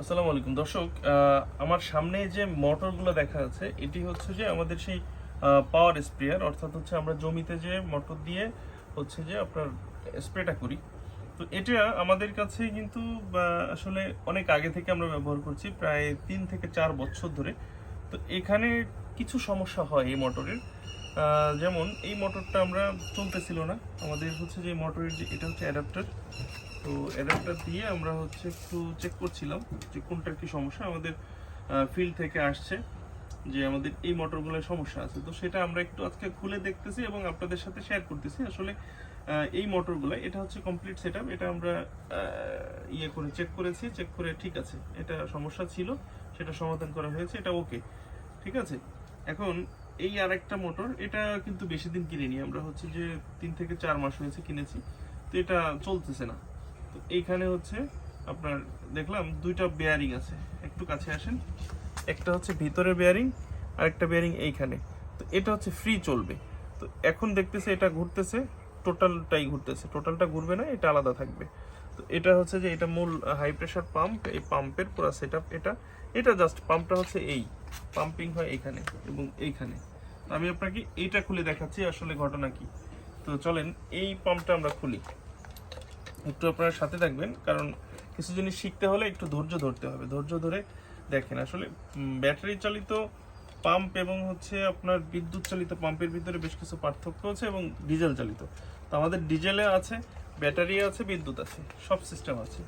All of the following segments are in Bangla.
আসসালামু আলাইকুম। দর্শক আমার সামনে যে মোটরগুলো দেখা যাচ্ছে, এটি হচ্ছে যে আমাদের সেই পাওয়ার স্প্রেয়ার অর্থাৎ হচ্ছে আমরা জমিতে যে মোটর দিয়ে হচ্ছে যে আপনার স্প্রেটা করি। তো এটা আমাদের কাছে কিন্তু আসলে অনেক আগে থেকে আমরা ব্যবহার করছি, প্রায় তিন থেকে চার বছর ধরে। তো এখানে কিছু সমস্যা হয় এই মোটরের। যেমন এই মোটরটা আমরা চলতেছিল না। আমাদের হচ্ছে যে মোটরের যে, এটা হচ্ছে অ্যাডাপ্টার তো অ্যাডাপ্টার দিয়ে আমরা হচ্ছে একটু চেক করছিলাম যে কোনটার কি সমস্যা। আমাদের ফিল্ড থেকে আসছে যে আমাদের এই মোটরগুলোর সমস্যা আছে। তো সেটা আমরা একটু আজকে খুলে দেখতেছি এবং আপনাদের সাথে শেয়ার করতেছি। আসলে এই মোটরগুলো এটা হচ্ছে কমপ্লিট সেট এটা আমরা ইয়ে করে চেক করেছি চেক করে ঠিক আছে। এটা সমস্যা ছিল, সেটা সমাধান করা হয়েছে, এটা ওকে ঠিক আছে? এখন এই আর একটা মোটর এটা কিন্তু বেশি দিন কিনিনি। আমরা হচ্ছে যে তিন থেকে চার মাস হয়েছে কিনেছি। তো এটা চলতেছে না। তো এইখানে হচ্ছে আপনার দেখলাম দুইটা বেয়ারিং আছে। একটু কাছে আসেন। একটা হচ্ছে ভিতরের বেয়ারিং আর একটা বেয়ারিং এইখানে। তো এটা হচ্ছে ফ্রি চলবে। তো এখন দেখতেছে এটা ঘুরতেছে টোটালটাই ঘুরতেছে। টোটালটা ঘুরবে না, এটা আলাদা থাকবে। তো এটা হচ্ছে যে এটা মূল হাই প্রেশার পাম্প এই পাম্পের পুরো সেট এটা। এটা জাস্ট পাম্পটা হচ্ছে এই। পাম্পিং হয় এইখানে এবং এইখানে। আমি আপনাকে এইটা খুলে দেখাচ্ছি, আসলে ঘটনা কি। তো চলেন, এই পাম্পটা আমরা খুলি। একটু আপনারা সাথে থাকবেন, কারণ কিছু জিনিস শিখতে হলে একটু ধৈর্য ধরতে হবে। ধৈর্য ধরে দেখেন, আসলে ব্যাটারি চালিত পাম্প এবং হচ্ছে আপনার বিদ্যুৎ চালিত পাম্পের ভিতরে বেশ কিছু পার্থক্য আছে এবং ডিজেল চালিত। তো আমাদের ডিজেলে আছে, ব্যাটারি আছে, বিদ্যুৎ আছে, সব সিস্টেম আছে।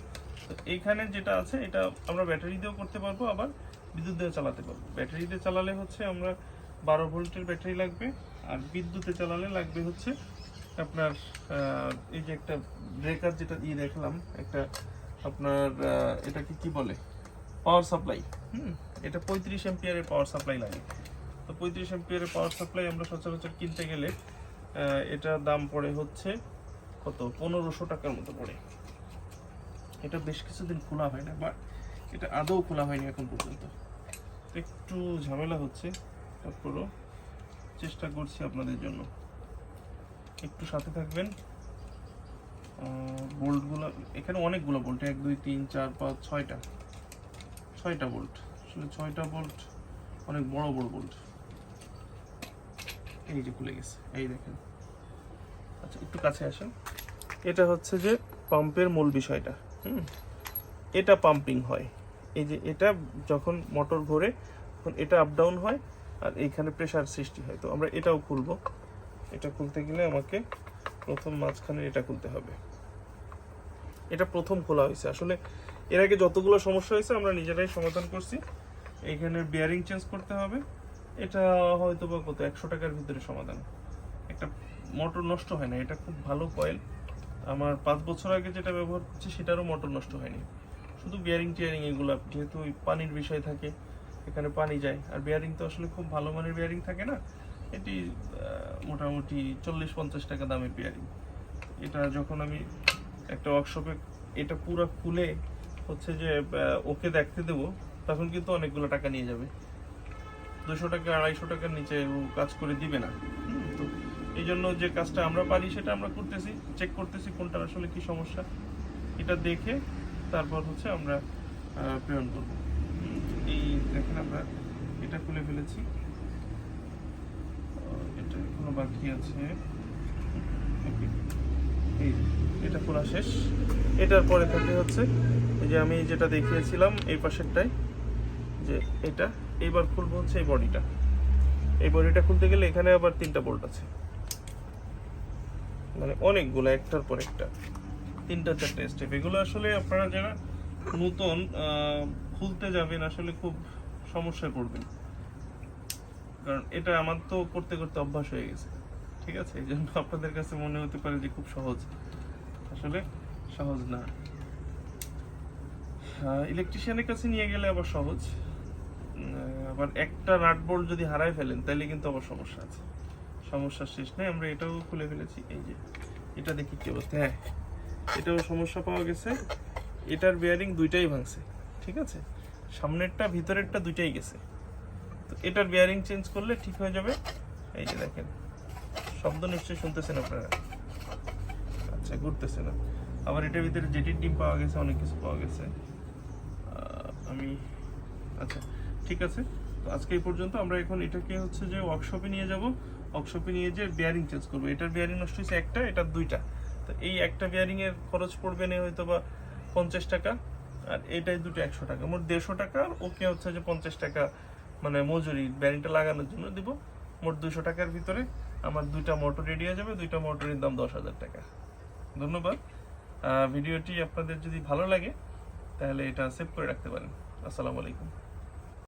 তো এইখানে যেটা আছে, এটা আমরা ব্যাটারি দিয়েও করতে পারব, আবার বিদ্যুৎ দিয়েও চালাতে পারব। ব্যাটারি দিয়ে চালালে হচ্ছে আমরা বারো ভোল্টের ব্যাটারি লাগবে, আর বিদ্যুতে চালালে লাগবে হচ্ছে আপনার এই যে একটা ব্রেকার যেটা দিয়ে দেখলাম, একটা আপনার এটাকে কি বলে? পাওয়ার সাপ্লাই হুম, এটা পঁয়ত্রিশ এম্পিয়ারের পাওয়ার সাপ্লাই লাগে। তো পঁয়ত্রিশ এম্পিয়ারের পাওয়ার সাপ্লাই আমরা সচরাচর কিনতে গেলে এটা দাম পড়ে হচ্ছে কত? পনেরোশো টাকার মতো পড়ে। এটা বেশ কিছুদিন খোলা হয় না বা এটা আদৌ খোলা হয়নি এখন পর্যন্ত। একটু ঝামেলা হচ্ছে, তারপরও চেষ্টা করছি আপনাদের জন্য। একটু সাথে থাকবেন। বোল্টগুলো, এখানে অনেকগুলো বোল্ট, এক, দুই, তিন, চার, পাঁচ, ছয়টা। ছয়টা বোল্ট আসলে ছয়টা বোল্ট, অনেক বড় বড় বোল্ট। এই যে খুলে গেছে, এই দেখেন। আচ্ছা একটু কাছে আসেন। এটা হচ্ছে যে পাম্পের মূল বিষয়টা, হুম? এটা পাম্পিং হয়। এই যে এটা যখন মোটর ঘোরে, তখন এটা আপ ডাউন হয়, আর এইখানে প্রেশার সৃষ্টি হয়। তো আমরা এটাও খুলবো। এটা খুলতে গেলে আমাকে প্রথম মাঝখানে এটা খুলতে হবে। এটা প্রথম খোলা হয়েছে। আসলে এর আগে যতগুলো সমস্যা হয়েছে, আমরা নিজেরাই সমাধান করছি। এখানে বিয়ারিং চেঞ্জ করতে হবে। এটা হয়তো বা কত? একশো টাকার ভিতরে সমাধান। একটা মোটর নষ্ট হয় না। এটা খুব ভালো কয়েল আমার পাঁচ বছর আগে যেটা ব্যবহার করছি, সেটারও মোটর নষ্ট হয়নি। শুধু বিয়ারিং টিয়ারিং এগুলো, যেহেতু পানির বিষয় থাকে, এখানে পানি যায়। আর বিয়ারিং তো আসলে খুব ভালো মানের বিয়ারিং থাকে না। এটি মোটামুটি চল্লিশ পঞ্চাশ টাকা দামের পেয়ারি। এটা যখন আমি একটা ওয়ার্কশপে এটা পুরো খুলে হচ্ছে যে ওকে দেখতে দেবো, তখন কিন্তু অনেকগুলো টাকা নিয়ে যাবে। দুশো টাকা, আড়াইশো টাকার নিচে ও কাজ করে দিবে না। তো এই জন্য যে কাজটা আমরা পারি, সেটা আমরা করতেছি চেক করতেছি কোনটার আসলে কি সমস্যা। এটা দেখে তারপর হচ্ছে আমরা প্রেরণ করব। এই দেখেন আমরা এটা খুলে ফেলেছি। বাকি আছে। এটা খোলা শেষ। এটার পরে থাকে হচ্ছে যে আমি যেটা দেখিয়েছিলাম এই পাশেরটাই যে এটা, এইবার খুলবো হচ্ছে এই বডিটা। এই বডিটা খুলতে গেলে এখানে আবার তিনটা বোল্ট আছে। মানে অনেকগুলো, একটার পর একটা। তিনটা চারটে স্টেপ এগুলো আসলে আপনারা যারা নতুন খুলতে যাবেন, আসলে খুব সমস্যায় পড়বেন। কারণ এটা আমার তো করতে করতে অভ্যাস হয়ে গেছে। ঠিক আছে? এই জন্য আপনাদের কাছে মনে হতে পারে যে খুব সহজ। আসলে সহজ না। ইলেকট্রিশিয়ানের কাছে নিয়ে গেলে আবার সহজ। আবার একটা নাট বোল্ট যদি হারায় ফেলেন, তাহলে কিন্তু আবার সমস্যা আছে। সমস্যার শেষ নেই। আমরা এটাও খুলে ফেলেছি। এই যে, এটা দেখি কি অবস্থা। হ্যাঁ এটাও সমস্যা পাওয়া গেছে। এটার বেয়ারিং দুইটাই ভাঙছে। ঠিক আছে? সামনেরটা, ভিতরেরটা দুইটাই গেছে। তো এটার বেয়ারিং চেঞ্জ করলে ঠিক হয়ে যাবে। এই যে দেখেন, শব্দ নিশ্চয়ই শুনতেছেন আপনারা। আচ্ছা ঘুরতেছে না। আবার এটার ভিতরে জেটির ডিম পাওয়া গেছে, অনেক কিছু পাওয়া গেছে। আমি আচ্ছা ঠিক আছে। তো আজকে এই পর্যন্ত আমরা এখন এটাকে হচ্ছে যে ওয়ার্কশপে নিয়ে যাব। ওয়ার্কশপে নিয়ে যে বিয়ারিং চেঞ্জ করব। এটার বিয়ারিং নষ্ট হয়েছে একটা এটার দুইটা। তো এই একটা বিয়ারিং এর খরচ পড়বে না হয়তো বা পঞ্চাশ টাকা, আর এটাই দুটো একশো টাকা। মোট দেড়শো টাকা, আর ওকে হচ্ছে যে পঞ্চাশ টাকা মানে মজুরি ব্যারিংটা লাগানোর জন্য দিব মোট দুশো টাকার ভিতরে। আমার দুইটা মোটর রেডি হয়ে যাবে, দুইটা মোটরের দাম দশ হাজার টাকা। ধন্যবাদ। ভিডিওটি আপনাদের যদি ভালো লাগে, তাহলে এটা সেভ করে রাখতে পারেন। আসসালামু আলাইকুম।